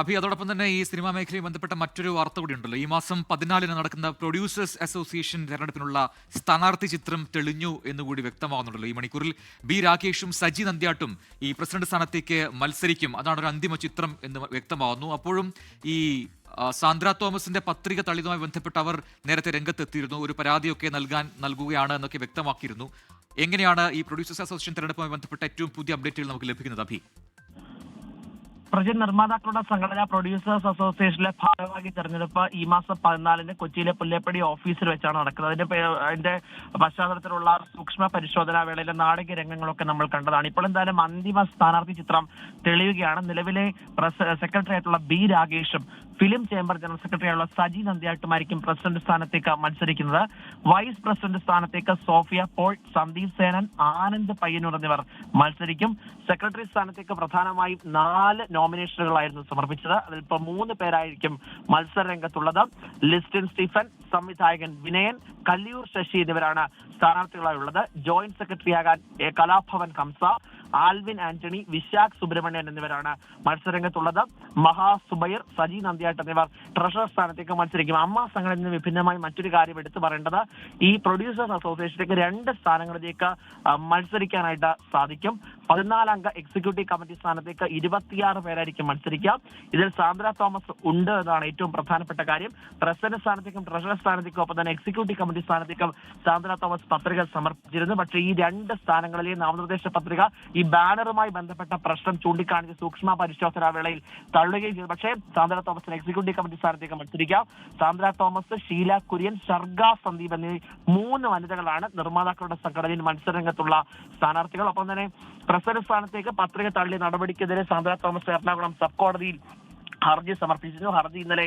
അഭി അതോടൊപ്പം തന്നെ ഈ സിനിമാ മേഖലയിൽ ബന്ധപ്പെട്ട മറ്റൊരു വാർത്ത കൂടി ഉണ്ടല്ലോ. ഈ മാസം പതിനാലിന് നടക്കുന്ന പ്രൊഡ്യൂസേഴ്സ് അസോസിയേഷൻ തെരഞ്ഞെടുപ്പിനുള്ള സ്ഥാനാർത്ഥി ചിത്രം തെളിഞ്ഞു എന്നുകൂടി വ്യക്തമാകുന്നുണ്ടല്ലോ. ഈ മണിക്കൂറിൽ ബി രാകേഷും സജി നന്ദ്യാട്ടും ഈ പ്രസിഡന്റ് സ്ഥാനത്തേക്ക് മത്സരിക്കും. അതാണ് ഒരു അന്തിമ ചിത്രം എന്ന് വ്യക്തമാകുന്നു. അപ്പോഴും ഈ സാന്ദ്ര തോമസിന്റെ പത്രിക തള്ളിയതുമായി ബന്ധപ്പെട്ട് അവർ നേരത്തെ രംഗത്തെത്തിയിരുന്നു. ഒരു പരാതിയൊക്കെ നൽകാൻ നൽകുകയാണ് എന്നൊക്കെ വ്യക്തമാക്കിയിരുന്നു. എങ്ങനെയാണ് ഈ പ്രൊഡ്യൂസേഴ്സ് അസോസിയേഷൻ തെരഞ്ഞെടുപ്പുമായി ബന്ധപ്പെട്ട ഏറ്റവും പുതിയ അപ്ഡേറ്റുകൾ നമുക്ക് ലഭിക്കുന്നത് അഭി? പ്രജ നിർമ്മാതാക്കളുടെ സംഘടന പ്രൊഡ്യൂസേഴ്സ് അസോസിയേഷനിലെ ഭാരവാഹി തെരഞ്ഞെടുപ്പ് ഈ മാസം പതിനാലിന് കൊച്ചിയിലെ പുല്ലേപ്പടി ഓഫീസിൽ വെച്ചാണ് നടക്കുന്നത്. അതിന്റെ അതിന്റെ പശ്ചാത്തലത്തിലുള്ള സൂക്ഷ്മ പരിശോധനാ വേളയിലെ നാടക രംഗങ്ങളൊക്കെ നമ്മൾ കണ്ടതാണ്. ഇപ്പോൾ എന്തായാലും അന്തിമ സ്ഥാനാർത്ഥി ചിത്രം തെളിയുകയാണ്. നിലവിലെ സെക്രട്ടറി ആയിട്ടുള്ള ബി രാകേഷും ഫിലിം ചേംബർ ജനറൽ സെക്രട്ടറി ആയുള്ള സജി നന്ദിയാട്ടുമായിരിക്കും പ്രസിഡന്റ് സ്ഥാനത്തേക്ക് മത്സരിക്കുന്നത്. വൈസ് പ്രസിഡന്റ് സ്ഥാനത്തേക്ക് സോഫിയ പോൾ സന്ദീപ് സേനൻ ആനന്ദ് പയ്യന്നൂർ എന്നിവർ മത്സരിക്കും. സെക്രട്ടറി സ്ഥാനത്തേക്ക് പ്രധാനമായും നാല് നോമിനേഷനുകളായിരുന്നു സമർപ്പിച്ചത്. അതിലിപ്പോ മൂന്ന് പേരായിരിക്കും മത്സര രംഗത്തുള്ളത് ലിസ്റ്റിൻ സ്റ്റീഫൻ സംവിധായകൻ വിനയൻ കല്ലിയൂർ ശശി എന്നിവരാണ് സ്ഥാനാർത്ഥികളായുള്ളത്. ജോയിന്റ് സെക്രട്ടറിയാകാൻ കലാഭവൻ കംസ ആൽവിൻ ആന്റണി വിശാഖ് സുബ്രഹ്മണ്യൻ എന്നിവരാണ് മത്സരരംഗത്തുള്ളത്. മഹാ സുബൈർ സജി നന്ദിയാട്ട് എന്നിവർ ട്രഷറർ സ്ഥാനത്തേക്ക് മത്സരിക്കും. അമ്മ സംഘടനയിൽ നിന്ന് വിഭിന്നമായി മറ്റൊരു കാര്യം എടുത്തു പറയേണ്ടത് ഈ പ്രൊഡ്യൂസേഴ്സ് അസോസിയേഷനിലേക്ക് രണ്ട് സ്ഥാനങ്ങളിലേക്ക് മത്സരിക്കാനായിട്ട് സാധിക്കും. പതിനാലംഗ എക്സിക്യൂട്ടീവ് കമ്മിറ്റി സ്ഥാനത്തേക്ക് ഇരുപത്തിയാറ് പേരായിരിക്കും മത്സരിക്കുക. ഇതിൽ സാന്ദ്ര തോമസ് ഉണ്ട് എന്നാണ് ഏറ്റവും പ്രധാനപ്പെട്ട കാര്യം. പ്രസിഡന്റ് സ്ഥാനത്തേക്കും ട്രഷറർ സ്ഥാനത്തേക്കും ഒപ്പം തന്നെ എക്സിക്യൂട്ടീവ് കമ്മിറ്റി സ്ഥാനത്തേക്കും സാന്ദ്ര തോമസ് പത്രിക സമർപ്പിച്ചിരുന്നു. പക്ഷേ ഈ രണ്ട് സ്ഥാനങ്ങളിലെ നാമനിർദ്ദേശ പത്രിക ഈ ബാനറുമായി ബന്ധപ്പെട്ട പ്രശ്നം ചൂണ്ടിക്കാണിച്ച് സൂക്ഷ്മ പരിശോധനാ വേളയിൽ തള്ളുകയും ചെയ്തു. പക്ഷേ സാന്ദ്ര തോമസിന് എക്സിക്യൂട്ടീവ് കമ്മിറ്റി സ്ഥാനത്തേക്ക് മത്സരിക്കാം. സാന്ദ്ര തോമസ് ഷീല കുര്യൻ ഷർഗ സന്ദീപ് എന്നീ മൂന്ന് വനിതകളാണ് നിർമ്മാതാക്കളുടെ സംഘടനയിൽ മത്സരരംഗത്തുള്ള സ്ഥാനാർത്ഥികൾ. ഒപ്പം തന്നെ പ്രസിഡന്റ് സ്ഥാനത്തേക്ക് പത്രിക തള്ളിയ നടപടിക്കെതിരെ സാന്ദ്ര തോമസ് എറണാകുളം സബ് കോടതിയിൽ ഹർജി സമർപ്പിച്ചിരുന്നു. ഹർജി ഇന്നലെ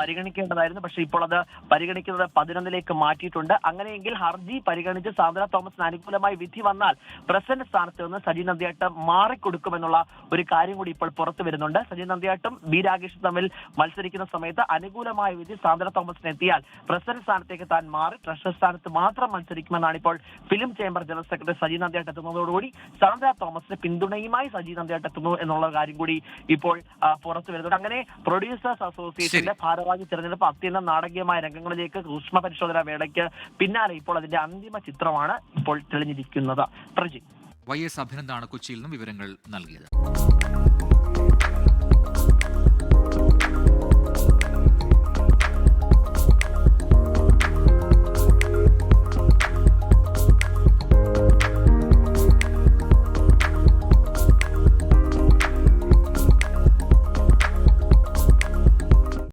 പരിഗണിക്കേണ്ടതായിരുന്നു. പക്ഷെ ഇപ്പോൾ അത് പരിഗണിക്കുന്നത് പതിനൊന്നിലേക്ക് മാറ്റിയിട്ടുണ്ട്. അങ്ങനെയെങ്കിൽ ഹർജി പരിഗണിച്ച് സാന്ദ്ര തോമസിന് അനുകൂലമായി വിധി വന്നാൽ പ്രസിഡന്റ് സ്ഥാനത്ത് നിന്ന് സജി നന്ദിയാട്ടം മാറിക്കൊടുക്കുമെന്നുള്ള ഒരു കാര്യം കൂടി ഇപ്പോൾ പുറത്തു വരുന്നുണ്ട്. സജി നന്ദിയാട്ടും ബി രാകേഷും തമ്മിൽ മത്സരിക്കുന്ന സമയത്ത് അനുകൂലമായ വിധി സാന്ദ്ര തോമസിന് എത്തിയാൽ പ്രസിഡന്റ് സ്ഥാനത്തേക്ക് താൻ മാറി ട്രഷറർ സ്ഥാനത്ത് മാത്രം മത്സരിക്കുമെന്നാണ് ഇപ്പോൾ film chamber general secretary Saji Nandiyattu എത്തുന്നതോടുകൂടി Sandra തോമസിന് പിന്തുണയുമായി സജി നന്ദിയാട്ട് എത്തുന്നു എന്നുള്ള കാര്യം കൂടി ഇപ്പോൾ പുറത്തു വരുന്നുണ്ട്. അങ്ങനെ പ്രൊഡ്യൂസേഴ്സ് അസോസിയേഷന്റെ ഭാരവാഹി തെരഞ്ഞെടുപ്പ് അത്യന്തം നാടകീയമായ രംഗങ്ങളിലേക്ക് സൂക്ഷ്മ പരിശോധന വേളയ്ക്ക് പിന്നാലെ ഇപ്പോൾ അതിന്റെ അന്തിമ ചിത്രമാണ് ഇപ്പോൾ തെളിഞ്ഞിരിക്കുന്നത്. പ്രജി വൈ എസ് അഭിനന്ദാണ് കൊച്ചിയിൽ നിന്നും വിവരങ്ങൾ നൽകിയത്.